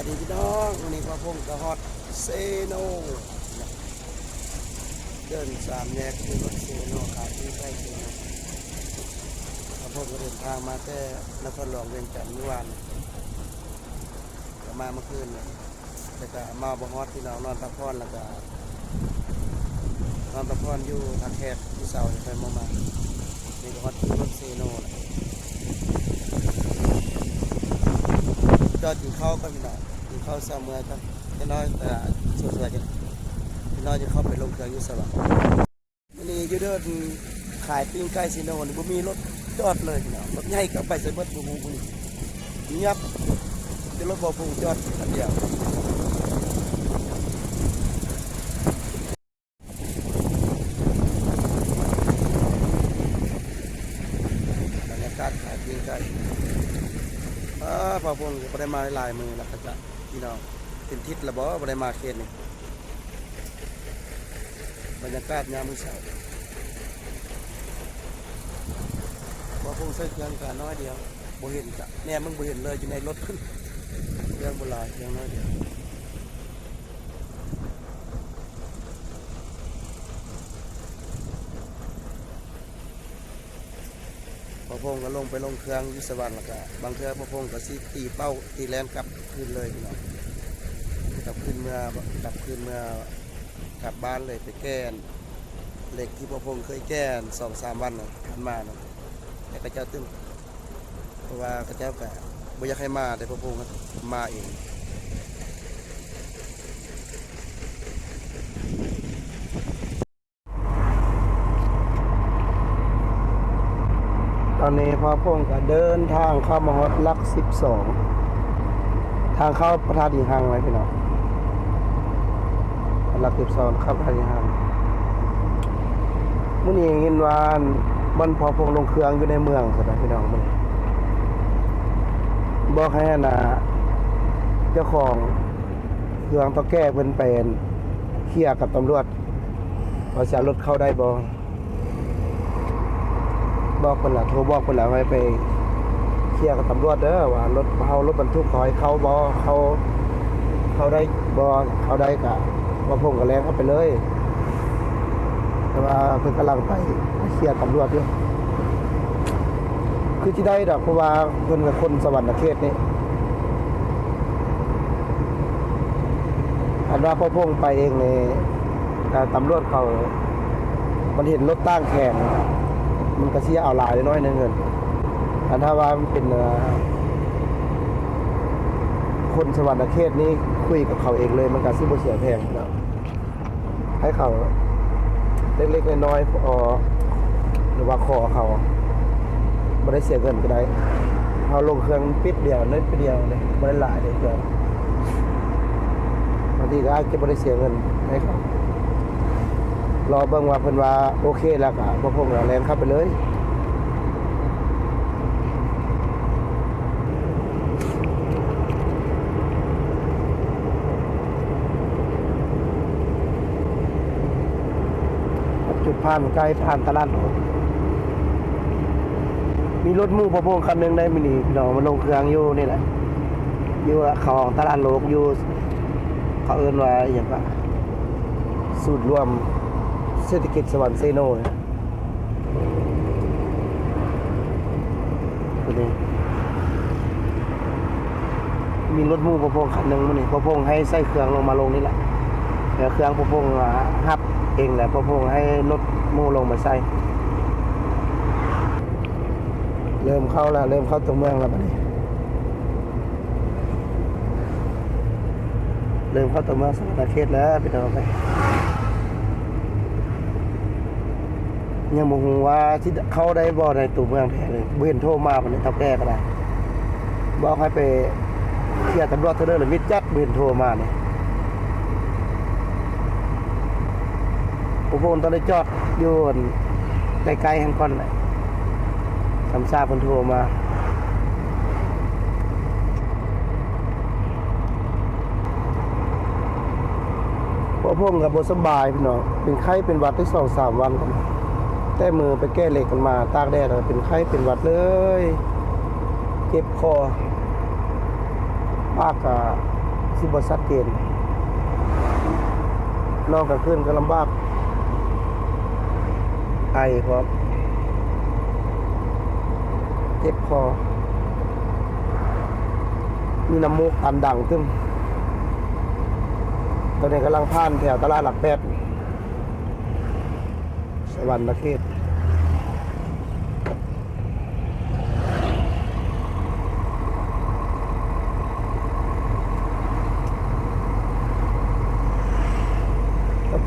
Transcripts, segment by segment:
ายดีพี่น้องวันนี้พระพงกระฮอตเซโนเดินสามแยกคือรถเซโนขายที่ใกล้เซโนพระพงศ์ก็เดินทางมาแต่นครหลวงเวียงจันทร์เมื่อวานก็มาเมื่อคืนเนี่ยแต่ก็มาบฮอตที่เรานอนพักผ่อนแล้วก็นอนพักผ่อนอยู่ทางแคบที่เสาไปมามานี่ก็ฮอตที่รถเซโนแหละจอดกินข้าวก็พี่น้องกินข้าเสามเมื่อครับพี่น้อยแต่สวยๆจะพี่น้อยจะเข้าไปลงเครื่องยุสระวันนี้ยูเดินขายปิ้งไก่ซีโนนบ่มีรถจอดเลยเน้องรถใหญ่ก็ไปใส่เบิดบูบูบูเงียบจะรถบ่พูจอดคันเดียวบรรยากาศขายปิ้งไก่อ่าพอพงบ่ได้มาหลายมือแล้วก็จะ พี่น้องเป็นทิศละบ่บ่ได้มาเขตนี่บรรยากาศยามมื้อเช้าพอพงใส่เครื่องกันน้อยเดียวบ่เห็นจ้ะแน่มึงบ่เห็นเลยอยู่ในรถขึ้นเรื่องบ่หลายเรื่องน้อยเดียวพอพงก็ลงไปลงเครื่องอยุสวรรค์แล้วก็บางเทื่อพอพงก็สิตีเป้าตีแลนกลับ คืนเลยพี่น้องกลับคืนเมื่อกลับคืนเมื่อกลับบ้านเลยไปแก้นเหล็กที่พอพงเคยแก้นสองสามวันนะผ่านมานะแต่กระเจ้าตึ้งเพราะว่ากระเจ้าแกบ่อยากให้มาแต่พอพงมาเองตอนนี้พอพงก็เดินทางเข้ามาฮอดลักสิบสอง ทางเข้าประธานอีหังไว้พี่น้องหลักสิบสองเข้าประธานอีหังมื่อนี้เห็นว่าบนพอพงลงเครื่องอยู่ในเมืองสนะพี่น้องมื้อนี้บอกให้นะเจ้าของเครื่องต้องแก้เพิ่นเป็นเคลียร์กับตำรวจว่าจะเอารถเข้าได้บ่บอกเพิ่นละโทรบอกเพิ่นละให้ไป เคลียร์กับตำรวจเด้อว่ารถเฮารถบรรทุกเขาให้เขาบ่เขาเขาได้บ่เขาได้ก็ว่าพงก็แรงเข้าไปเลย แต่ว่าเพิ่นกำลังไปเคลียร์ตำรวจอยู่คือที่ได้ดอกเพราะว่าเพิ่นกับคนสวรรค์เขตนี่อันว่าพ่อพงไปเองนี่อ่าตำรวจเขามันเห็นรถตั้งแข่งมันก็เสียเอาหลายน้อยนึงเงิน อันถ้าว่ามันเป็นคนสวรรค์เขตนี้คุยกับเขาเองเลยมันก็สิบ่เสียแพงนะให้เขาเล็กๆน้อยๆพอหรือว่าขอเขาไม่ได้เสียเงินก็ได้เขาลงเครื่องปิดเดียวเล่นปิดเดียวเลยไม่ได้หลายเลยเครื่องบางทีก็อาจจะไม่ได้เสียเงินให้เขารอเบิ่งว่าเพิ่นว่าโอเคแล้วก็บ่พงแล้วแลนเข้าไปเลย ผ่านใกล้ผ่านตลาดโลกมีรถมู่พอพงคันหนึ่งได้มินิพี่น้องมาลงเครื่องอยู่นี่แหละอยู่ขาของตลาดโลกอยู่เขาเอิ้นว่าอย่างว่าสูตรรวมเศรษฐกิจสวรรค์เซโนเนี่ยตัวนี้มีรถมู่พอพงคันหนึ่งมันนี่พอพงให้ใส่เครื่องลงมาลงนี่แหละเครื่องพอพงอะฮับ เองแหละพอพงให้รถมู่ลงมาใส่เริ่มเข้าแล้วเริ่มเข้าตัวเมืองแล้วบัดนี้เริ่มเข้าตัวเมืองสารเขตแล้วพี่อไปยังบ่ฮู้ว่าที่เข้าได้บ่ในตัวเมืองแท้เลยบ่เห็นโทรมาปานนี้ท่าแก่ก็ได้บอกให้ไปเคลียรตำรวจเทาเด้อหรือมิดจักบ่เห็นโทรมานี่ผ มโฟนตอนได้จอดอยู่อั่นใกล้ๆหันก่อนเลยสำซาเพิ่นโทรมาพอพ่งกับบสบายพี่น้องเป็นไข้เป็นวัดได้สองสามวันกันแต่มือไปแก้เหล็กกันมา ตากแดดแล้วเป็นไข้เป็นวัดเลยเจ็บคอปากกะสิบ่ชัดเจนนอนกลางคืนก็ลำบาก ไอพร้อมเจ็บคอ มีน้ำมูกอันดังตึมตอนนี้กำลังผ่านแถวตลาดหลักแปดสวรรค์เขตตะ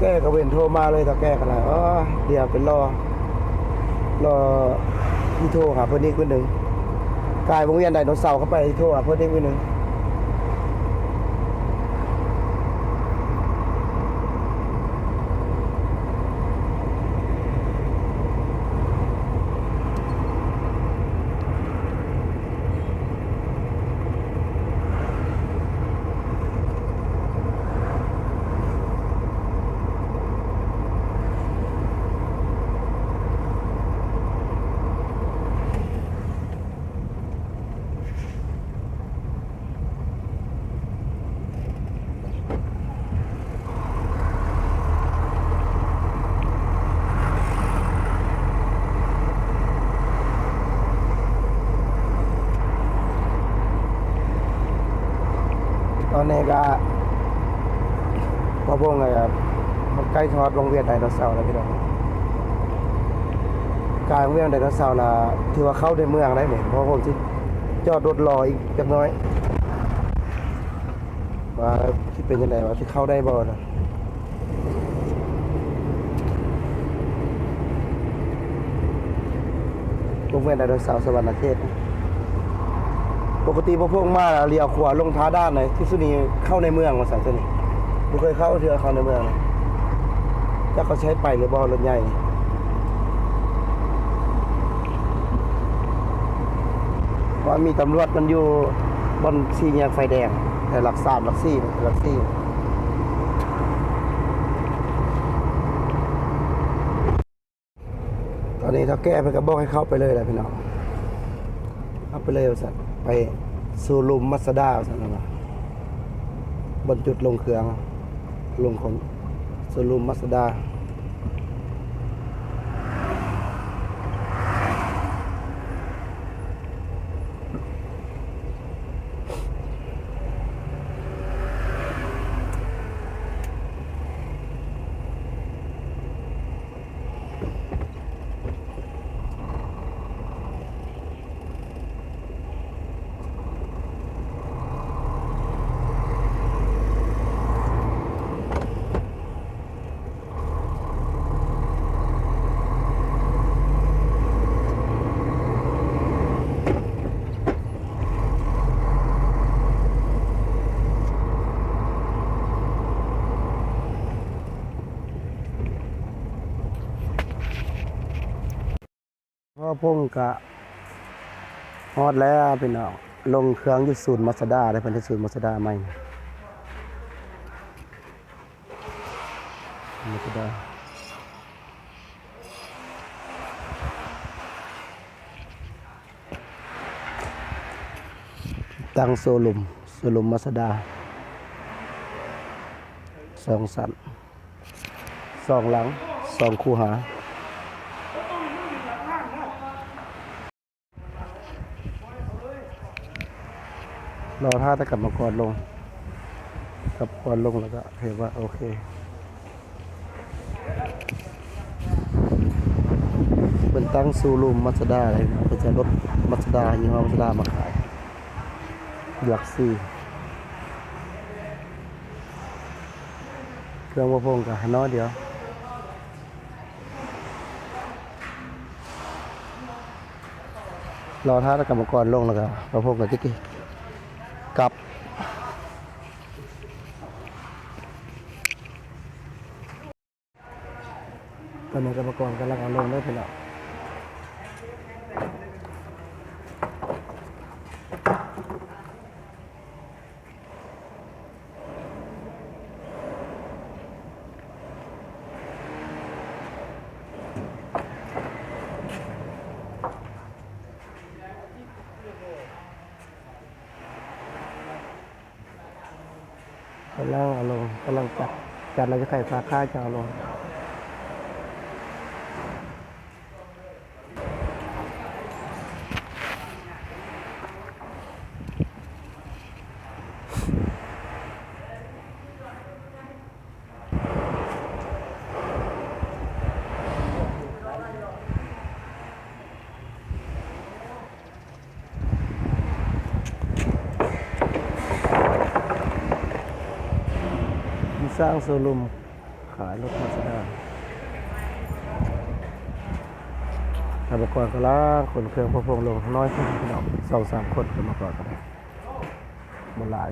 แก้ก็เว้นโทรมาเลยตะแก้กันเลยอ๋อเดี๋ยวเป็นรอ รอที่โทรหาเพื่อนอีกคนหนึ่งกายวงเวียนไดโนเสาร์เข้าไปที่โทรหาเพื่อนอีกคนหนึ่ง ต อนนี้ก็พอพงไงครับมันใกล้ทอดโรงเรียนไดโนเสาร์แล้วพี่น้องการโรงเรียนไดโนเสาร์นะถือว่าเข้าในเมืองได้เหมือนเพราะผมที่จอดรถรออีกจักน้อยว่าที่เป็นยังไงว่าที่เข้าได้บ่นะโรงเรียนไดโนเสาร์สวรรณเขต ปกติพวกพวกมาเลี้ยวขวาลงท้าด้านไหนที่สุนีเข้าในเมืองมาสั่นสนี่บ่เคยเข้าเทือเข้าในเมืองเลยจะเขาใช้ไปหรือบ่รถใหญ่นี่เพราะมีตำรวจมันอยู่บนสี่แยกไฟแดง แต่หลักสามหลักสี่หลักสี่ตอนนี้ถ้าแก้ไปก็บอกให้เข้าไปเลยแหละพี่น้องเอาไปเลยสัตว์ ไปสู่ลุมมัสดาสัตว์นะบนจุดลงเครื่องลงของสูลุมมัสดา พ่อพงกะฮอดแล้วพี่น้องลงเครื่องยุศูนย์มัสดาได้เพิ่นที่ศูนย์มัสดาใหม่มัสดาตั้งโซลุมโซลุมมัสดาสองสันสองหลังสองคูหา รอท่าตะกลับมาก่อนลงกลับก่อนลงแล้วก็เห็นว่าโอเคเป็นตั้งซูรูมมัสด้าอะไรนะเป็นรถมัสด้ายี่ห้อมัสด้ามาขายหลักสี่เครื่องวัวพงกับฮานอยเดียวรอท่าตะกลับมาก่อนลงแล้วก็วัวพงกับจิก กลับ ตอนนี้กรรมกรกำลังเอาลงได้ไปแล้ว จ้างเอาลงกำลังจัดจัดเราจะใส่สาขาจะเอาลง ร้างโซลูมขายรถมาสด้าทำมาก่อนก็ล้างขนเครื่องพอพงลงน้อยขึ้นพี่น้องสองสามคนก็มาก่อนก็ได้หมดหลาย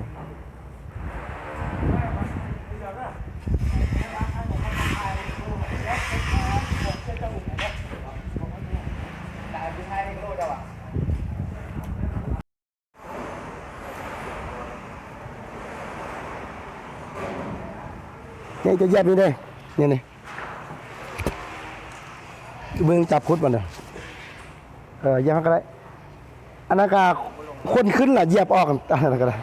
นี่จะแยบนี่ได้เนี่ยนี่เมึงจับคุดมันเนอะเออแยบก็ได้อันนั้นก็คนขึ้นล่ะเหยียบออกกันอันนั้นก็ได้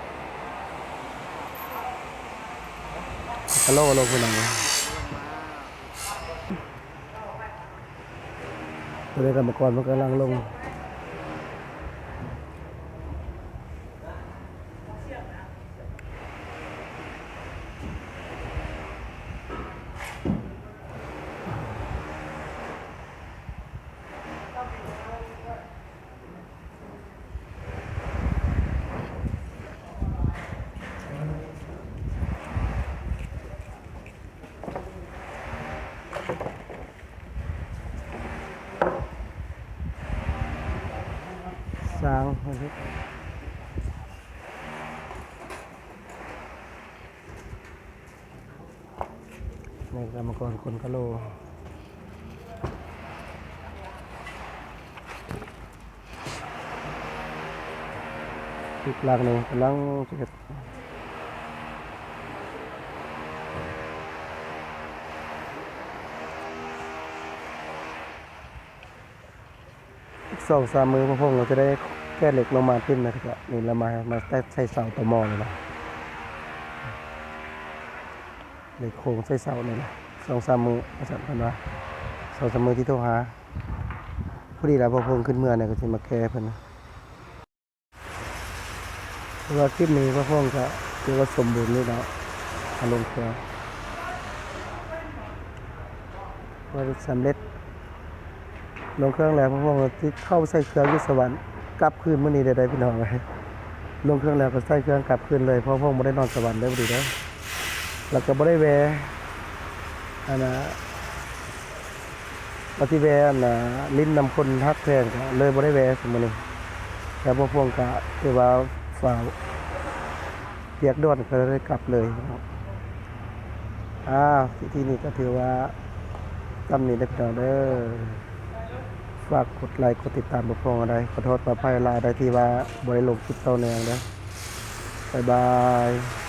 ฮัลโหลฮัลโหลคุณนังตัวเด็กกรรมกรมันกำลังลง สางมันเฮ็ดในกรรมกรคนกะโลอีกหลังหนึ่งกำลังจะเฮ็ดอีก สองสามมือพวกผมเราจะได้แก้เหล็กลงมาขึ้นนะครับนี่เรามามาใช้เสาตะมอเลยนะเหล็กโครงใช้เสาเลยนะสองสามมืออาจารย์พันว่าสองสามมือที่โทรหาพอดีแล้วพอพงขึ้นเมื่อเนี่ยก็จะมาแก้เพิ่นนะเพราะว่าคลิปนี้พระพงก็ถือว่าสมบูรณ์นี่แล้วอารมณ์เครื่องว่าสำเร็จ ลงเครื่องแล้วพระพงศ์ที่เข้าใส่เครื่องยุสวรรค์กลับคืนมื่อนี้ได้ได้พี่น้องเลยลงเครื่องแล้วก็ใส่เครื่องกลับคืนเลยเพราะพระพงศ์ไม่ได้นอนสวรรค์ได้พอดีแล้วแล้วก็ไม่ได้แวอันนะปฏิแวอันนะลิ้นนำคนทักแทนก็เลยไม่ได้แวสมอนี้แล้วพระพงศ์ก็ถือว่าฝ่าวเรียกด่วนก็เลยกลับเลยครับอ้าวที่ที่นี่ก็ถือว่าตำหนิได้พี่น้องเด้อ ฝากกดไลค์กดติดตามบุพงอะไรขอโทษขออภัยลายได้ที่ว่าบริลงคลิปเต้าแนงนะบ๊ายบาย